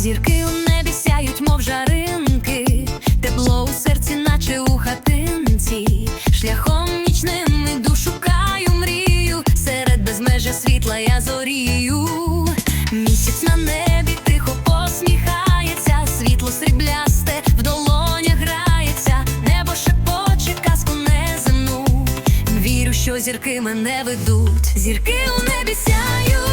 Зірки у небі сяють, мов жаринки, тепло у серці, наче у хатинці, шляхом нічним іду шукаю мрію, серед безмежя світла я зорію, місяць на небі тихо посміхається, світло сріблясте, в долонях грається, небо шепоче, казку неземну Вірю, що зірки мене ведуть, зірки у небі сяють.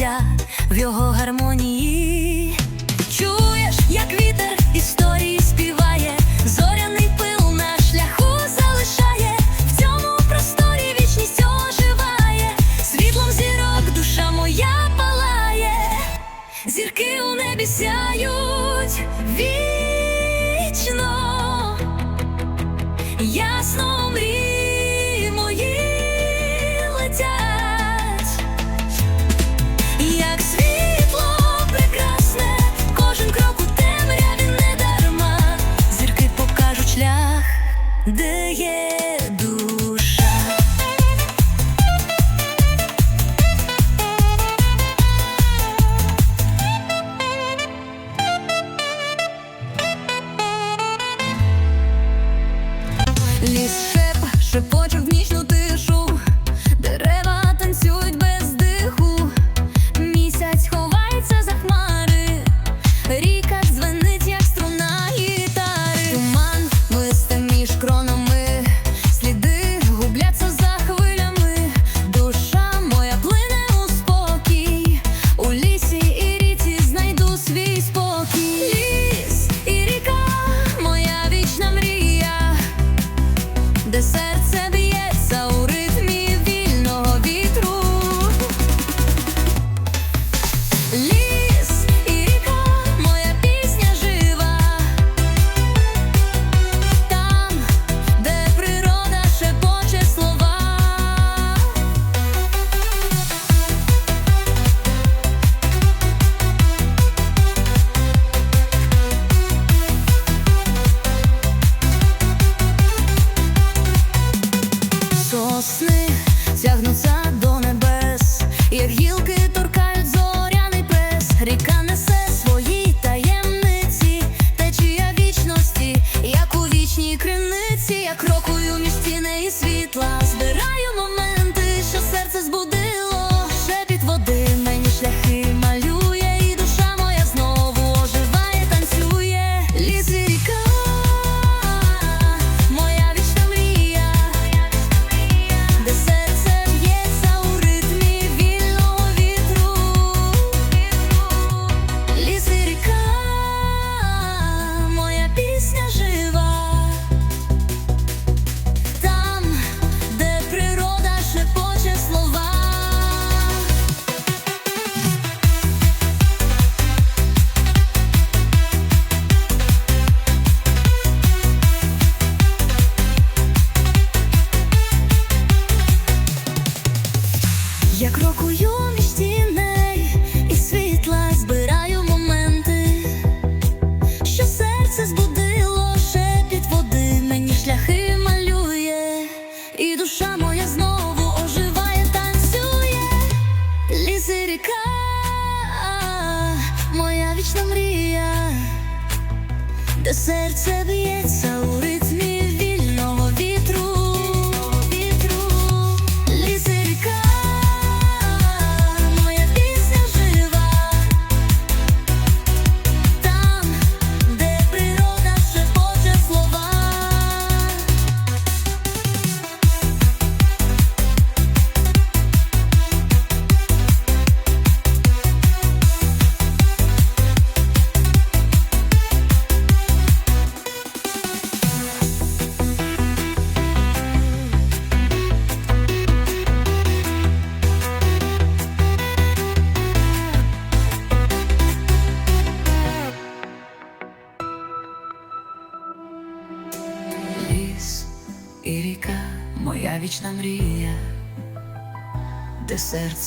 家。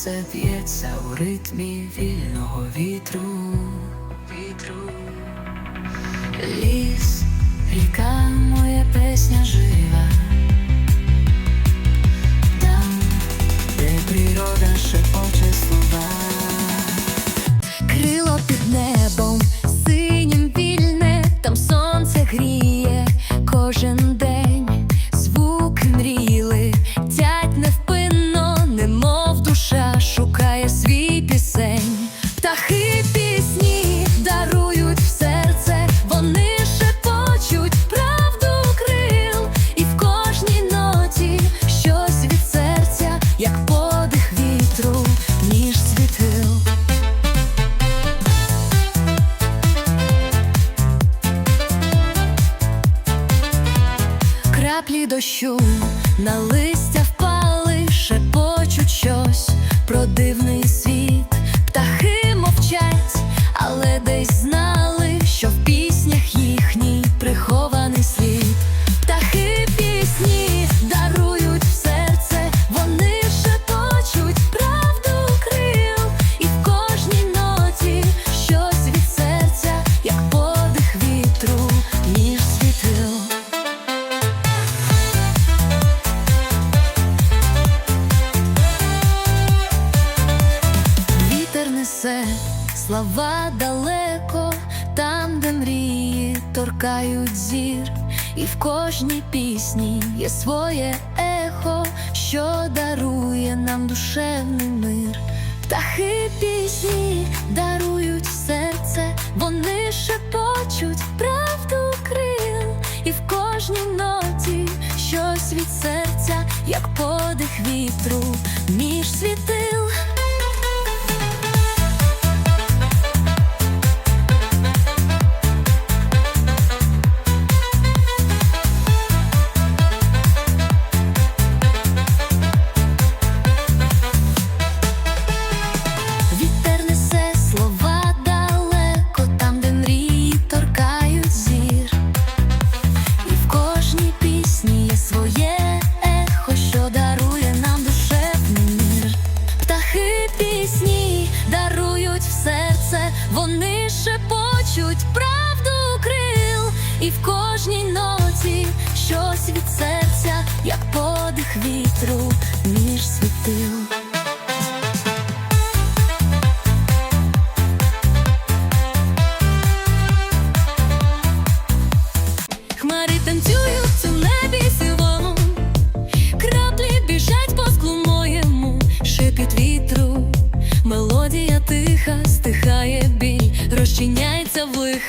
Серце б'ється у ритмі вільного вітру, вітру, ліс, ріка, моя песня жива. дивний. і в кожній ноті щось від серця, як подих вітру між світил.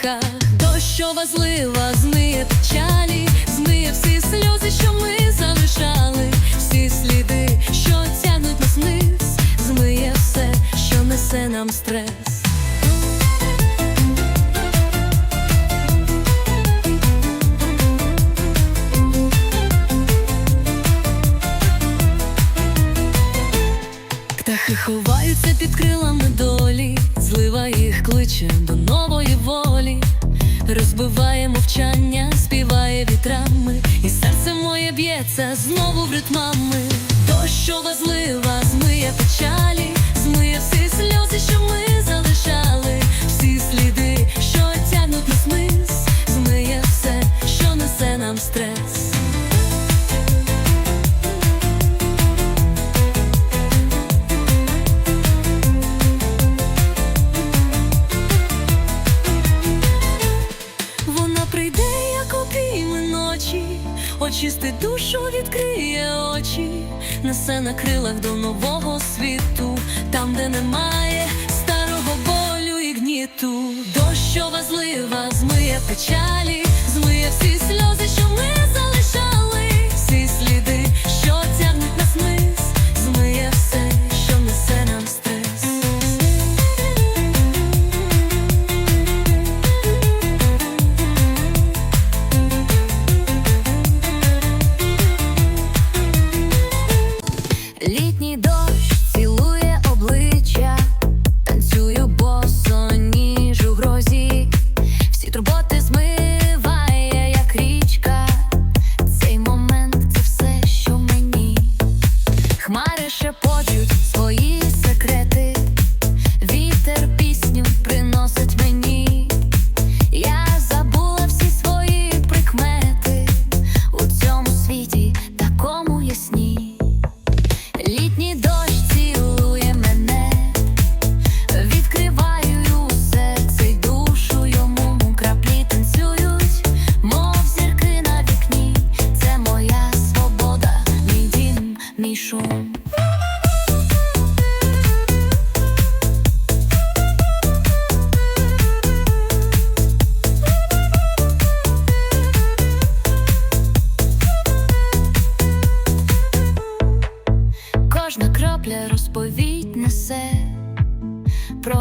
сміхах, дощова злива змиє печалі, змиє всі сльози, що ми залишали, всі сліди, що тягнуть нас вниз, змиє все, що несе нам стрес. знову в ритмами, дощова злива змиє печалі. душу відкриє очі, несе на крилах до нового світу, там, де немає старого болю і гніту, дощова злива змиє печалі, змиє всі сльози, що ми.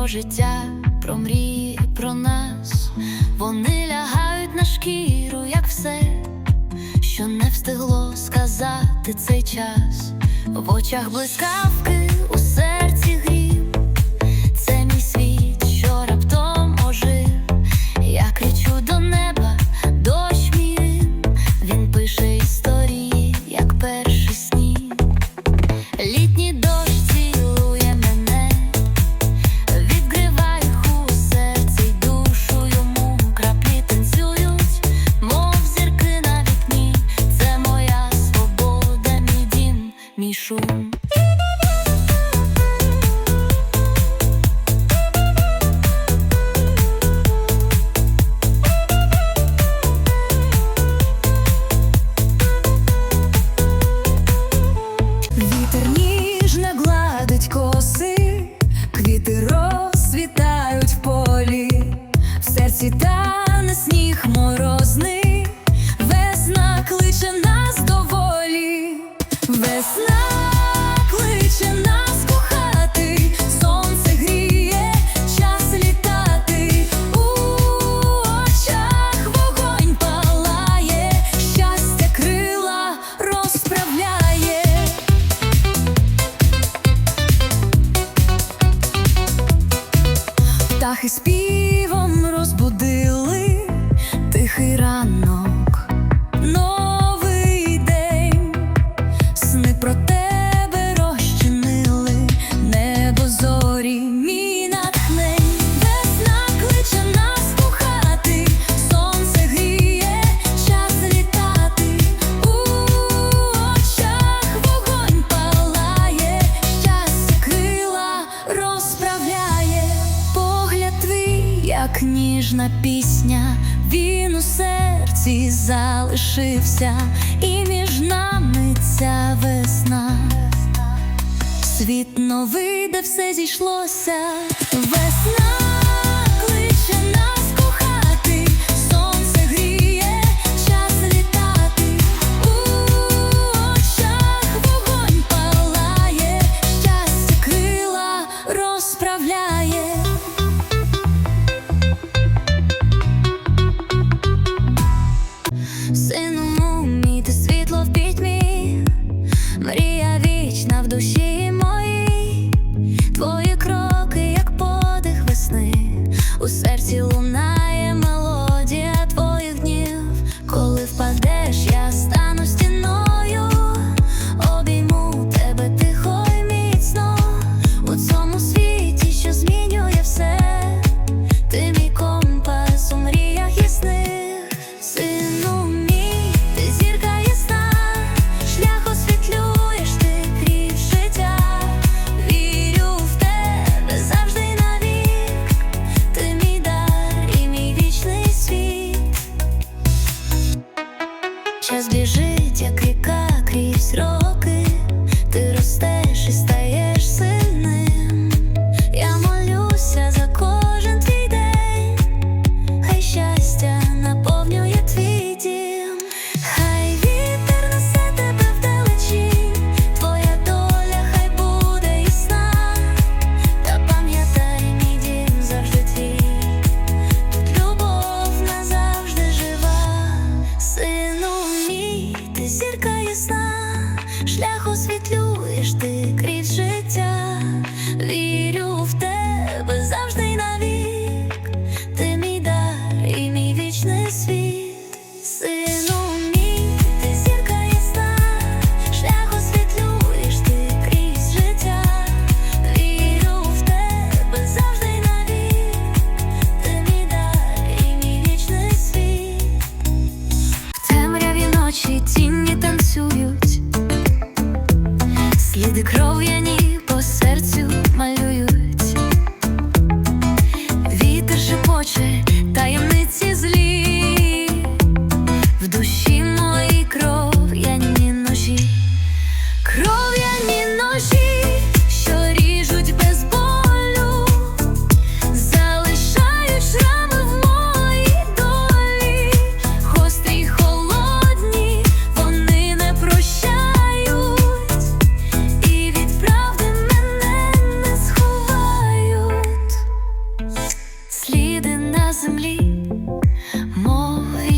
життя, про мрії, про нас. Вони лягають на шкіру, як все, що не встигло сказати цей час в очах блискавки. Птахи спів.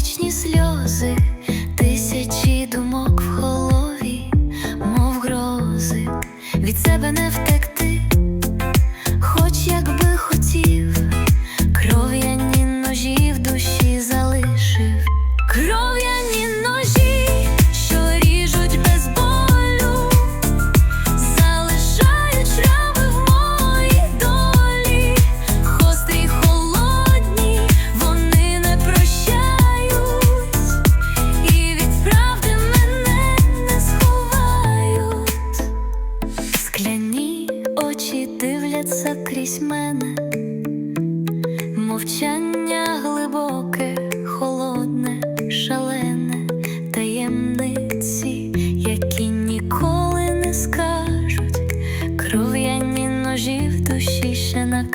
Вічні сльози,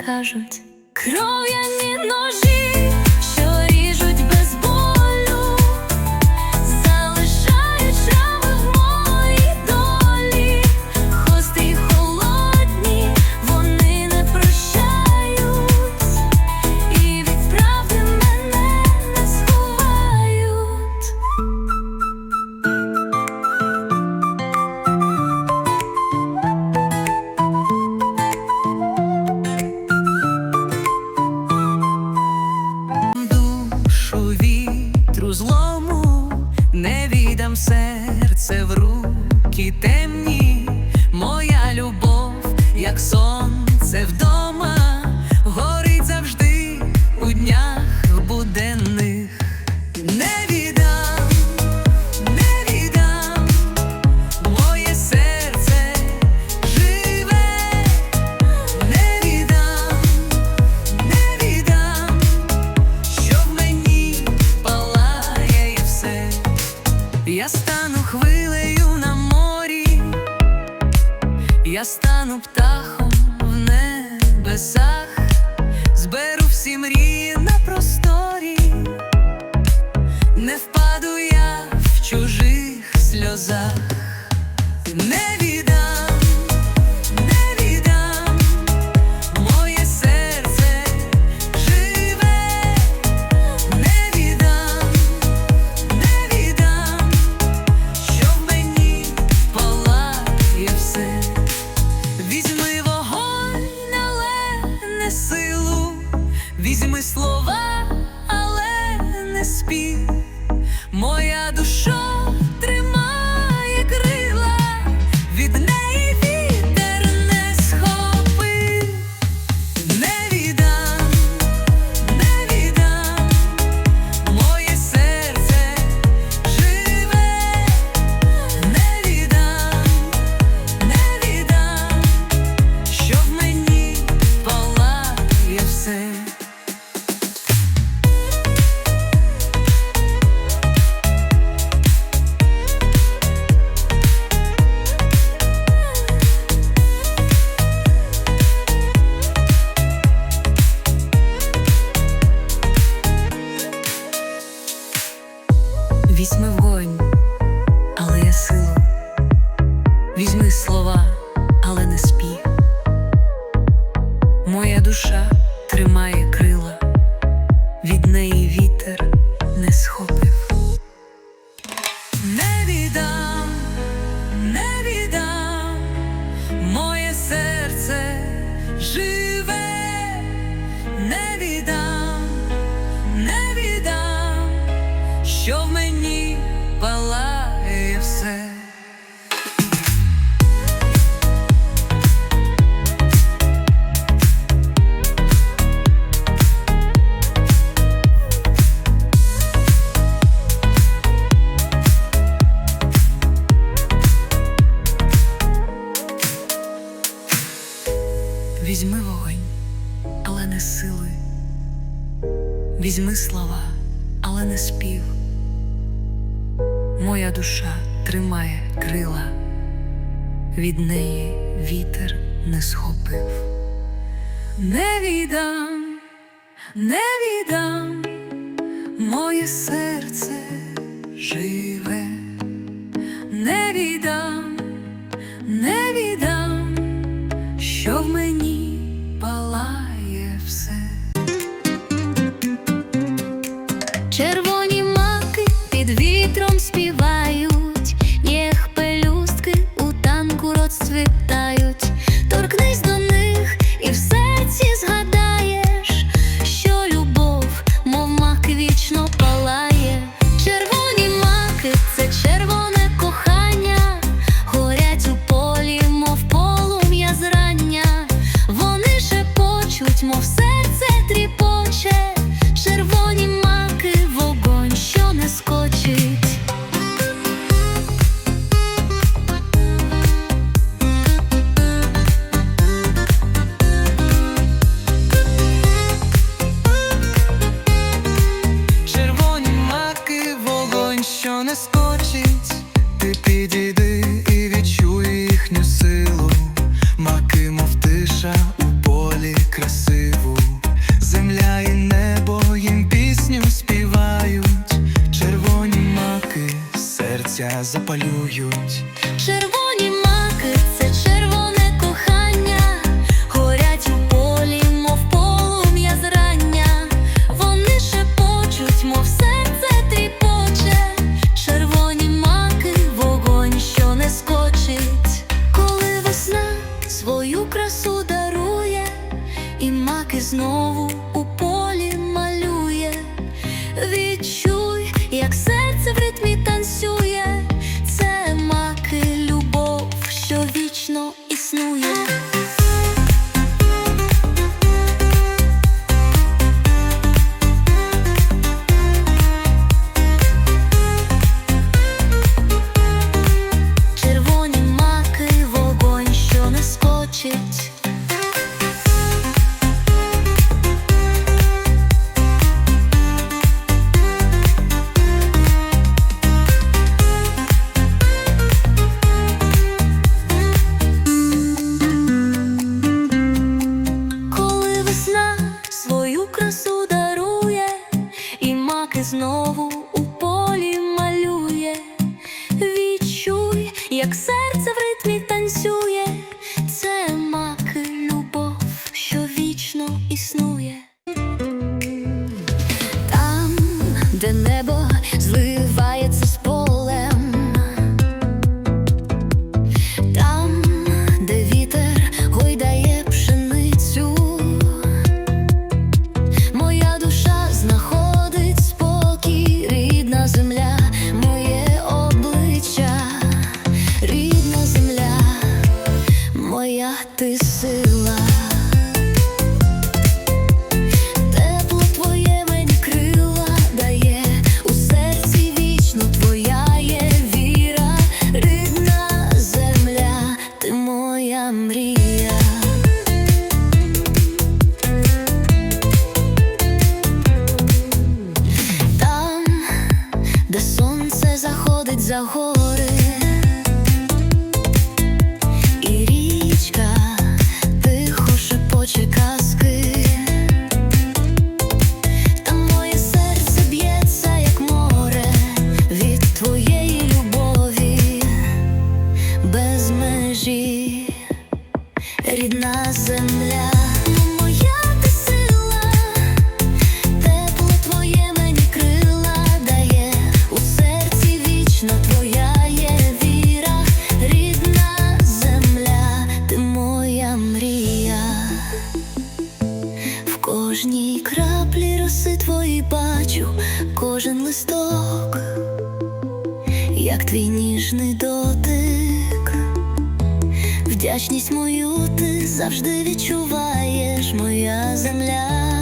ще накажуть, кров'яні ножі, візьми слова, Візьми слова, слова, але не спів. Моя душа тримає крила, від неї вітер не схопив. Не віддам, не віддам, моє серце живе, не віддам. novo кожен листок, як твій ніжний дотик, вдячність мою ти завжди відчуваєш, моя земля.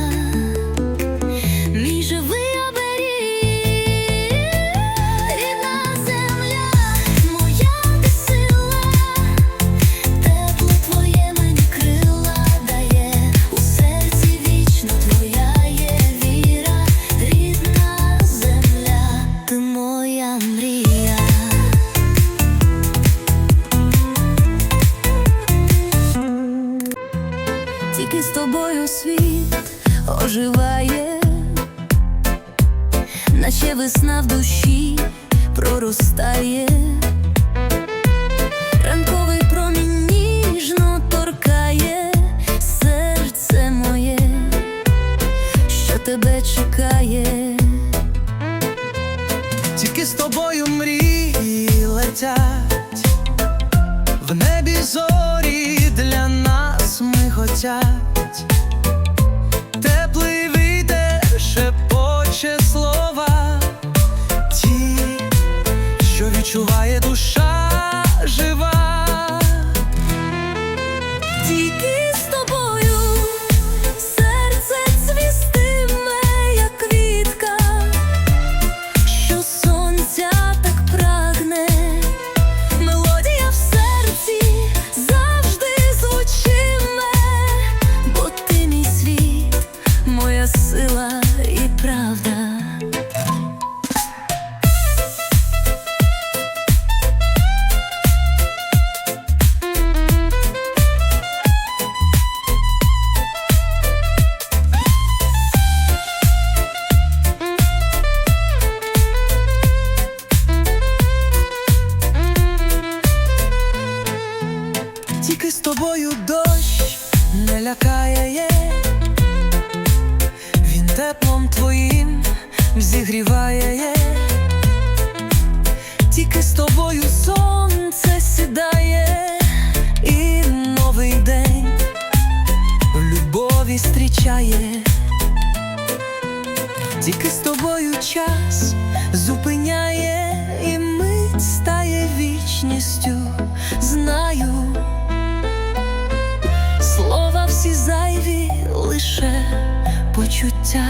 Почуття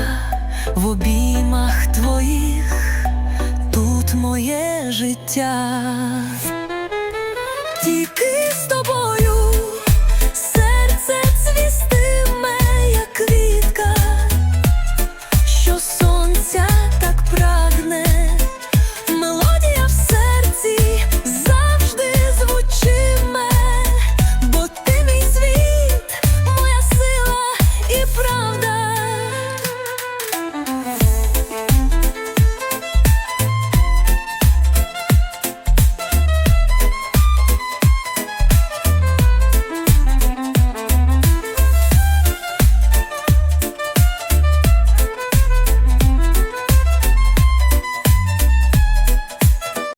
в обіймах твоїх, тут моє життя.